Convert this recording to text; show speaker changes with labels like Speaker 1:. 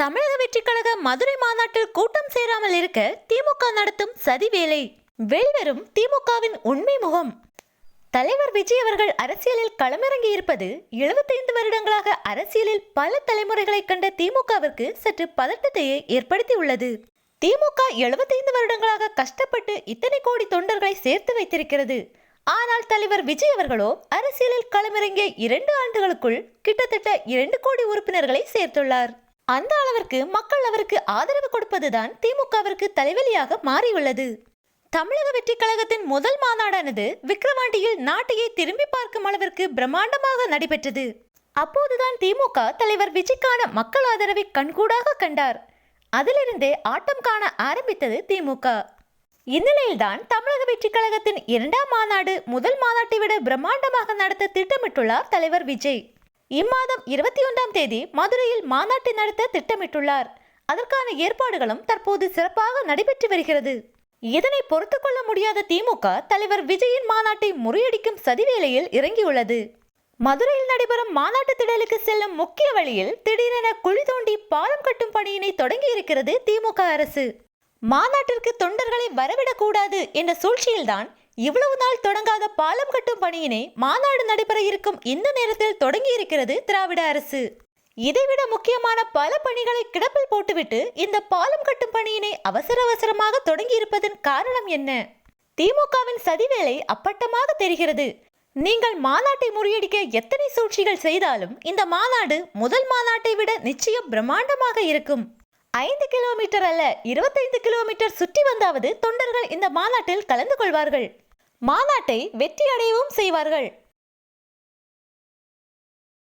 Speaker 1: தமிழக வெற்றிக்கழக மதுரை மாநாட்டில் கூட்டம் சேராமல் இருக்க திமுக நடத்தும் சதி வேலை வெளிவரும் திமுகவின் உண்மை முகம். தலைவர் விஜய் அவர்கள் அரசியலில் களமிறங்கி இருப்பது 75 வருடங்களாக அரசியலில் பல தலைமுறைகளை கண்ட திமுகவிற்கு சற்று பதட்டத்தையே ஏற்படுத்தியுள்ளது. திமுக 75 வருடங்களாக கஷ்டப்பட்டு இத்தனை கோடி தொண்டர்களை சேர்த்து வைத்திருக்கிறது. ஆனால் தலைவர் விஜய் அவர்களோ அரசியலில் களமிறங்கிய இரண்டு ஆண்டுகளுக்குள் கிட்டத்தட்ட இரண்டு கோடி உறுப்பினர்களை சேர்த்துள்ளார். அந்த அளவிற்கு மக்கள் அவருக்கு ஆதரவு கொடுப்பதுதான் திமுகவிற்கு தலைவலியாக மாறியுள்ளது. தமிழக வெற்றிக் கழகத்தின் முதல் மாநாடானது விக்கிரவாண்டியில் நாட்டையே திரும்பி பார்க்கும் அளவிற்கு பிரம்மாண்டமாக நடைபெற்றது. அப்போதுதான் திமுக தலைவர் விஜய்க்கான மக்கள் ஆதரவை கண்கூடாக கண்டார். அதிலிருந்தே ஆட்டம் காண ஆரம்பித்தது திமுக. இந்நிலையில்தான் தமிழக வெற்றி கழகத்தின் இரண்டாம் மாநாடு முதல் மாநாட்டை விட பிரம்மாண்டமாக நடத்த திட்டமிட்டுள்ளார் தலைவர் விஜய். இம்மாதம் இருபத்தி ஒன்றாம் தேதி மதுரையில் மாநாட்டை நடத்த திட்டமிட்டுள்ளார் அதற்கான ஏற்பாடுகளும் தற்போது சிறப்பாக நடைபெற்று வருகிறது இதனை பொறுத்து கொள்ள முடியாத திமுக தலைவர் விஜயின் மாநாட்டை முறியடிக்கும் சதிவேலையில் இறங்கியுள்ளது மதுரையில் நடைபெறும் மாநாட்டு திடலுக்கு செல்லும் முக்கிய வழியில் திடீரென குழி தோண்டி பாலம் கட்டும் பணியினை தொடங்கியிருக்கிறது திமுக அரசு மாநாட்டிற்கு தொண்டர்களை வரவிடக்கூடாது என்ற சூழ்ச்சியில்தான் இவ்வளவு நாள் தொடங்காத பாலம் கட்டும் பணியினை மாநாடு நடைபெற இருக்கும் இந்த நேரத்தில் தொடங்கியிருக்கிறது திராவிட அரசு. இதைவிட முக்கியமான பல பணிகளை கிடப்பில் போட்டுவிட்டு இந்த பாலம் கட்டும் பணியினை அவசர அவசரமாக தொடங்கியிருப்பதன் காரணம் என்ன? திமுகவின் சதிவேலை அப்பட்டமாக தெரிகிறது. நீங்கள் மாநாட்டை முறியடிக்க எத்தனை சூழ்ச்சிகள் செய்தாலும் இந்த மாநாடு முதல் மாநாட்டை விட நிச்சயம் பிரம்மாண்டமாக இருக்கும். ஐந்து கிலோமீட்டர் அல்ல இருபத்தைந்து கிலோமீட்டர் சுற்றி வந்தாவது தொண்டர்கள் இந்த மாநாட்டில் கலந்து கொள்வார்கள். மாநாட்டை வெற்றி அடையவும் செய்வார்கள்.